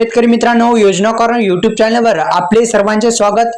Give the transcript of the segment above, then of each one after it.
शेतकरी मित्रांनो योजना कॉर्नर युट्यूब चॅनलवर आपले सर्वांचे स्वागत.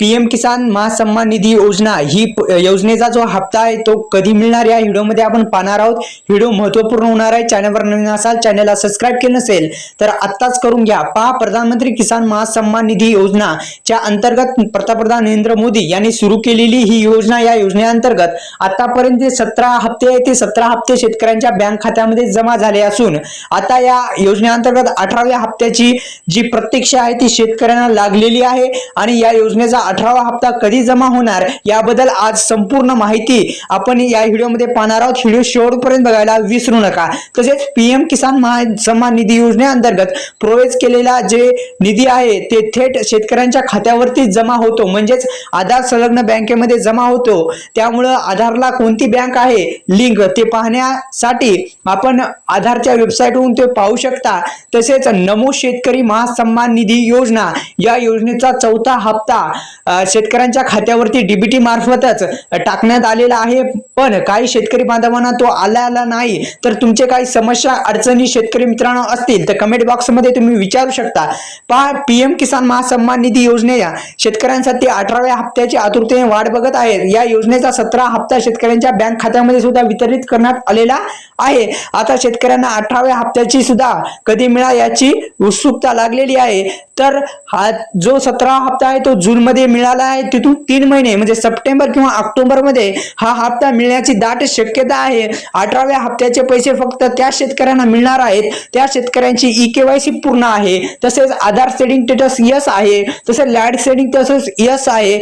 पीएम किसान महासन्मान निधी योजना ही योजनेचा जो हप्ता आहे तो कधी मिळणार या व्हिडिओमध्ये आपण पाहणार आहोत. व्हिडिओ महत्त्वपूर्ण होणार आहे. चॅनलवर नवीन असाल चॅनलला सबस्क्राईब केलं नसेल तर आत्ताच करून घ्या. पहा प्रधानमंत्री किसान महासन्मान निधी योजना च्या अंतर्गत पंतप्रधान नरेंद्र मोदी यांनी सुरू केलेली ही योजना या योजनेअंतर्गत आतापर्यंत जे सतरा हप्ते आहेत ते सतरा हप्ते शेतकऱ्यांच्या बँक खात्यामध्ये जमा झाले असून आता या योजनेअंतर्गत अठराव्या हप्त्याची जी प्रतीक्षा आहे ती शेतकऱ्यांना लागलेली आहे. आणि या योजनेचा अठरावा हप्ता कधी जमा होणार याबद्दल आज संपूर्ण माहिती आपण या व्हिडिओमध्ये पाहणार आहोत. व्हिडिओ शेवटपर्यंत बघायला विसरू नका. तसेच पीएम किसान महा सन्मान निधी योजनेअंतर्गत प्रोव्हाइड केलेला जे निधी आहे ते थेट शेतकऱ्यांच्या खात्यावरती जमा होतो. म्हणजेच आधार संलग्न बँकेमध्ये जमा होतो. त्यामुळं आधारला कोणती बँक आहे? लिंक ते पाहण्यासाठी आपण आधारच्या वेबसाईटवरून ते पाहू शकता. तसेच नमो शेतकरी महासन्मान निधी योजना या योजनेचा चौथा हप्ता शेतकऱ्यांच्या खात्यावरती डीबीटी मार्फतच टाकण्यात आलेला आहे. पण काही शेतकरी बांधवांना तो आला आला नाही. तर तुमचे काही समस्या अडचणी शेतकरी मित्रांनो असतील तर कमेंट बॉक्समध्ये तुम्ही विचारू शकता. पहा पीएम किसान महासन्मान निधी योजनेया शेतकऱ्यांसाठी अठराव्या हप्त्याची आतुरतेने वाट बघत आहेत. या योजनेचा सतरा हप्ता शेतकऱ्यांच्या बँक खात्यामध्ये सुद्धा वितरित करण्यात आलेला आहे. आता शेतकऱ्यांना अठराव्या हप्त्याची सुद्धा कधी मिळा याची उत्सुकता लागलेली आहे. तर हा जो सतरा हप्ता आहे तो जून मध्ये मिळाला आहे तिथून तीन महिने म्हणजे सप्टेंबर किंवा ऑक्टोबरमध्ये हा हप्ता मिळण्याची दाट शक्यता आहे. अठराव्या हप्त्याचे पैसे फक्त त्या शेतकऱ्यांना मिळणार आहेत. त्या शेतकऱ्यांची ई केवायसी पूर्ण आहे. तसेच आधार सेडिंग स्टेटस यस आहे. तसेच लॅड सेडिंग तसेच यस आहे.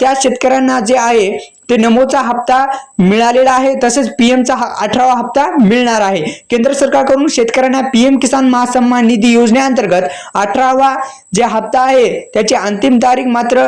त्या शेतकऱ्यांना जे आहे ते नमोचा हप्ता मिळालेला आहे तसेच पीएमचा अठरावा हप्ता मिळणार आहे. केंद्र सरकारकडून शेतकऱ्यांना पीएम किसान महासन्मान निधी योजनेअंतर्गत अठरावा जे हप्ता आहे त्याची अंतिम तारीख मात्र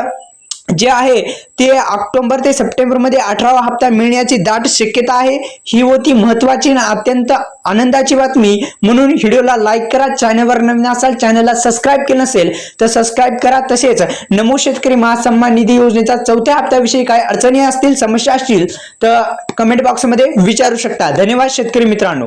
जे आहे ते ऑक्टोबर ते सप्टेंबरमध्ये अठरावा हप्ता मिळण्याची दाट शक्यता आहे. ही होती महत्वाची आणि अत्यंत आनंदाची बातमी. म्हणून व्हिडिओला लाईक करा चॅनलवर नवीन असाल चॅनलला सबस्क्राईब केलं नसेल तर सबस्क्राईब करा. तसेच नमो शेतकरी महासन्मान निधी योजनेचा चौथ्या हप्त्याविषयी काय अडचणी असतील समस्या असतील तर कमेंट बॉक्समध्ये विचारू शकता. धन्यवाद शेतकरी मित्रांनो.